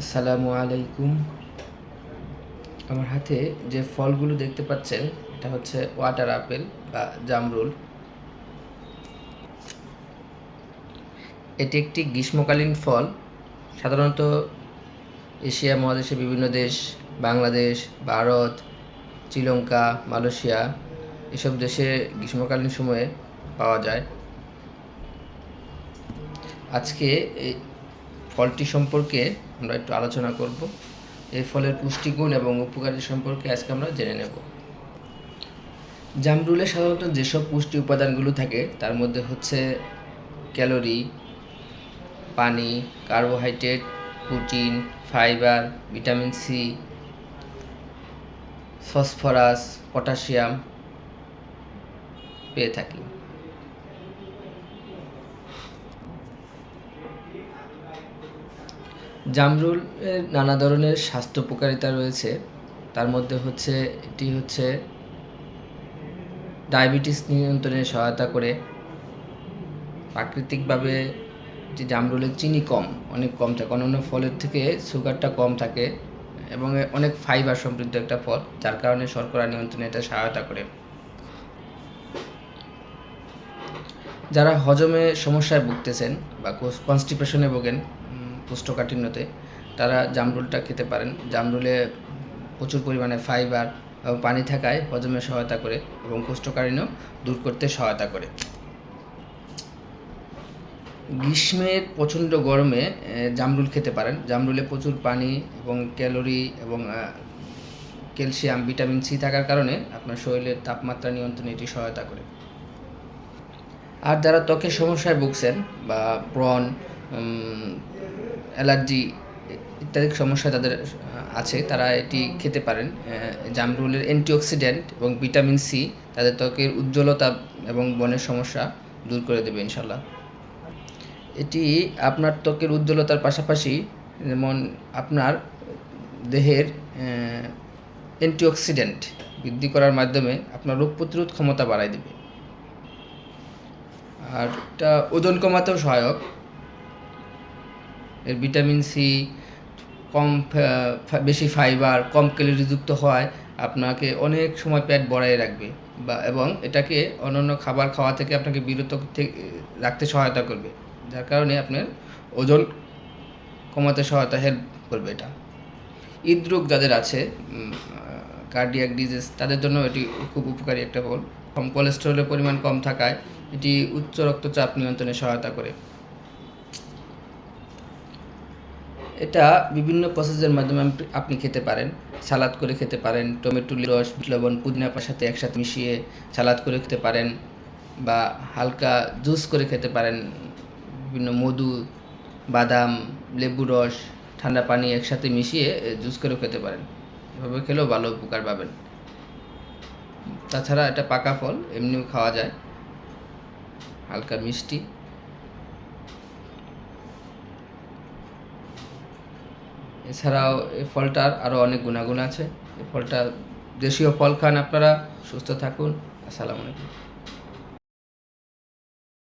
আসসালামু আলাইকুম। আমার হাতে যে ফলগুলো দেখতে পাচ্ছেন, এটা হচ্ছে ওয়াটার আপেল বা জামরুল। এটি একটি গ্রীষ্মকালীন ফল। সাধারণত এশিয়া, মহাদেশের বিভিন্ন দেশ, বাংলাদেশ, ভারত, শ্রীলঙ্কা, মালয়েশিয়া এসব দেশে গ্রীষ্মকালীন সময়ে পাওয়া যায়। আজকে এই ফলটি সম্পর্কে আমরা একটু আলোচনা করব। এই ফলের পুষ্টিগুণ এবং উপকারিতা সম্পর্কে আজকে আমরা জেনে নেব। জামরুলে সাধারণত যেসব পুষ্টি উপাদানগুলো থাকে, তার মধ্যে হচ্ছে ক্যালোরি, পানি, carbohydrate, protein, fibre, vitamin C, phosphorus, potassium পেয়ে থাকি। জামরুলের নানা ধরনের স্বাস্থ্য উপকারিতা রয়েছে। তার মধ্যে হচ্ছে, এটি হচ্ছে ডায়াবেটিস নিয়ন্ত্রণে সহায়তা করে। প্রাকৃতিকভাবে যে জামরুলের চিনি কম, অনেক কম থাকে, অন্যান্য ফলের থেকে সুগারটা কম থাকে এবং অনেক ফাইবার সমৃদ্ধ একটা ফল, যার কারণে শর্করা নিয়ন্ত্রণে এটা সহায়তা করে। যারা হজমে সমস্যায় ভুগতেছেন বা কনস্টিপেশনে ভোগেন কোষ্ঠকাঠিন্যতে তারা জামরুলটা খেতে পারেন। জামরুলে প্রচুর পরিমাণে ফাইবার এবং পানি থাকায় হজমে সহায়তা করে এবং কোষ্ঠকাঠিন্য দূর করতে সহায়তা করে। গ্রীষ্মের প্রচণ্ড গরমে জামরুল খেতে পারেন। জামরুলে প্রচুর পানি এবং ক্যালোরি এবং ক্যালসিয়াম, ভিটামিন সি থাকার কারণে আপনার শরীরের তাপমাত্রা নিয়ন্ত্রণে এটি সহায়তা করে। আর যারা ত্বকের সমস্যায় ভুগছেন বা ব্রণ অ্যালার্জি ইত্যাদি সমস্যা যাদের আছে, তারা এটি খেতে পারেন। জামরুলের অ্যান্টিঅক্সিডেন্ট এবং ভিটামিন সি তাদের ত্বকের উজ্জ্বলতা এবং বনের সমস্যা দূর করে দেবে ইনশাল্লাহ এটি আপনার ত্বকের উজ্জ্বলতার পাশাপাশি যেমন আপনার দেহের অ্যান্টিঅক্সিডেন্ট বৃদ্ধি করার মাধ্যমে আপনার রোগ প্রতিরোধ ক্ষমতা বাড়ায় দেবে। আর এটা ওজন কমাতেও সহায়ক। এর ভিটামিন সি, কম বেশি ফাইবার, কম ক্যালোরিযুক্ত হওয়ায় আপনাকে অনেক সময় পেট ভরাই রাখবে বা, এবং এটাকে অন্যান্য খাবার খাওয়া থেকে আপনাকে বিরত রাখতে সহায়তা করবে, যার কারণে আপনার ওজন কমাতে সহায়তা হেল্প করবে এটা। হৃদরোগ যাদের আছে কার্ডিয়াক ডিজিজ তাদের জন্য এটি খুব উপকারী একটা ফল। কম কোলেস্টেরলের পরিমাণ কম থাকায় এটি উচ্চ রক্তচাপ নিয়ন্ত্রণে সহায়তা করে। এটা বিভিন্ন প্রসেসের মাধ্যমে আপনি খেতে পারেন। সালাদ করে খেতে পারেন, টমেটো রস লবণ, পুদিনা পাতার সাথে একসাথে মিশিয়ে সালাদ করে খেতে পারেন বা হালকা জুস করে খেতে পারেন। বিভিন্ন মধু, বাদাম, লেবু রস, ঠান্ডা পানি একসাথে মিশিয়ে জুস করে খেতে পারেন। এভাবে খেলেও ভালো উপকার পাবেন। তাছাড়া এটা পাকা ফল, এমনিও খাওয়া যায়। হালকা মিষ্টি। এছাড়াও এই ফলটার আরও অনেক গুণাগুণ আছে। এই ফলটা দেশীয় ফল খান আপনারা, সুস্থ থাকুন। আসসালামু আলাইকুম।